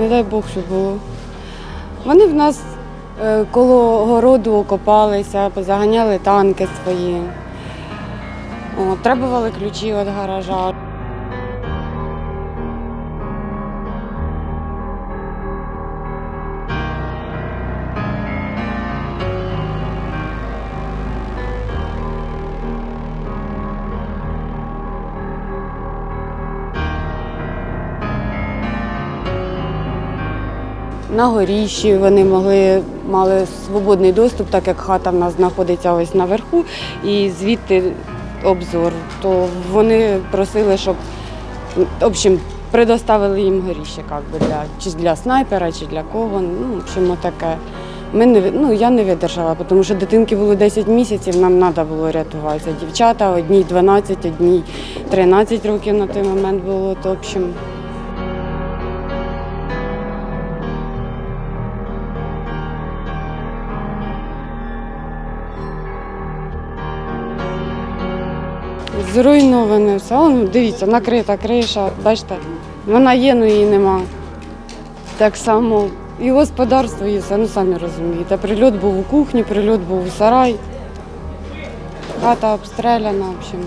Не дай Бог, щоб було. Вони в нас е, коло городу окопалися, позаганяли танки свої. О, требували ключі від гаража. На горіщі вони могли мали свободний доступ, так як хата в нас знаходиться ось наверху, і звідти обзор. То вони просили, щоб общем, предоставили їм горіще, як би, для, чи для снайпера, чи для кого. Ну, в общем, таке. Ми не, ну, я не видержала, тому що дитинки було 10 місяців, нам треба було рятуватися. Дівчата одній 12, одній 13 років на той момент було. То, в общем, Зруйноване все. Он, дивіться, накрита криша, бачите, вона є, але її нема. Так само і господарство є все, ну самі розумієте. Прильот був у кухні, прильот був у сарай. Хата обстріляна, в общем.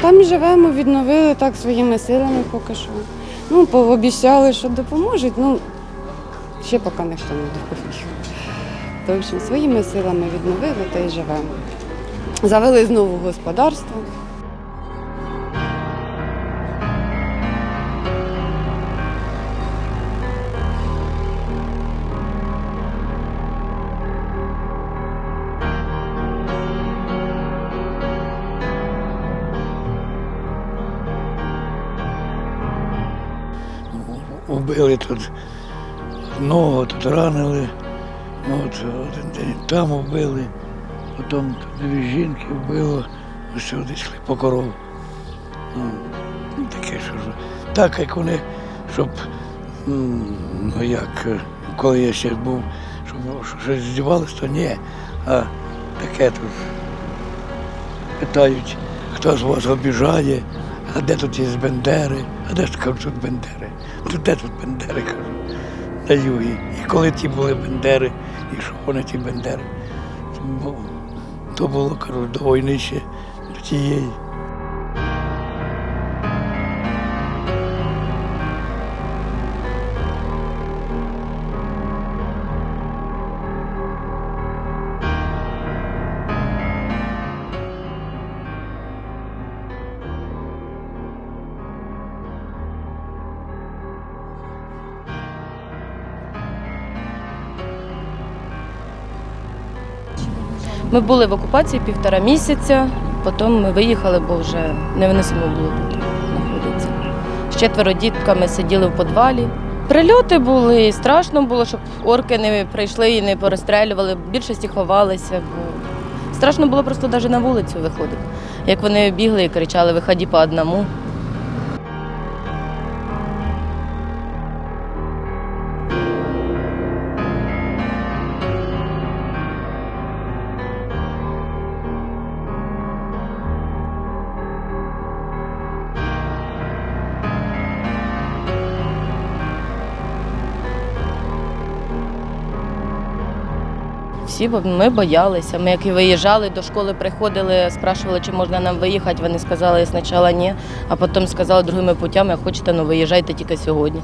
Там живемо, відновили так своїми силами поки що. Ну, пообіцяли, що допоможуть, ну ще поки ніхто не допоміг. То, в общем, своїми силами відновили та й живемо. Завели знову господарство. Убили тут одного, тут ранили. Ну, От один день там вбили, потім дві жінки вбило, сюди йшли по корову. Ну, ну, таке що ж. Так як вони, щоб, ну як, е, коли я ще був, щоб щось здівалося, то ні. А таке тут питають, хто з вас обіжає, а де тут є Бендери, а де ж кажуть, тут Бендери? Тут де тут Бендери, кажуть, на югі. І коли ті були Бендери, і що вони ті Бендери? Бо то було, кажуть, до війни ще до тієї. Ми були в окупації півтора місяця, потім ми виїхали, бо вже невиносимо було тут знаходитися. З четверо дітками сиділи в підвалі. Прильоти були, страшно було, щоб орки не прийшли і не порозстрелювали. Більшості ховалися, бо страшно було просто навіть на вулицю виходити. Як вони бігли і кричали, виході по одному. Всі ми боялися. Ми як і виїжджали до школи, приходили, спрашували, чи можна нам виїхати. Вони сказали спочатку ні, а потім сказали другими путями, як хочете, ну виїжджайте тільки сьогодні.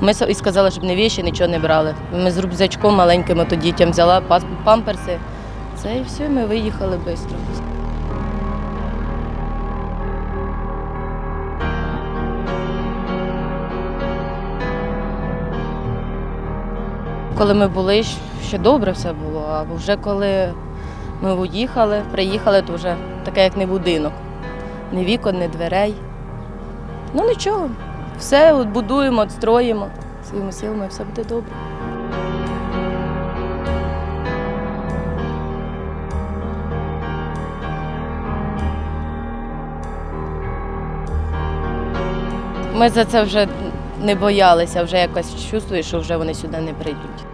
Ми і сказали, щоб не віші, нічого не брали. Ми з рюкзачком маленьким то дітям взяла памперси. Це і все, ми виїхали швидко. Коли ми були, ще добре все було, а вже коли ми уїхали, приїхали, то вже таке, як не будинок. Ні вікон, ні дверей. Ну нічого, все от будуємо, от строїмо своїми силами, все буде добре. Ми за це вже не боялися, вже якось чувствую, що вже вони сюди не прийдуть.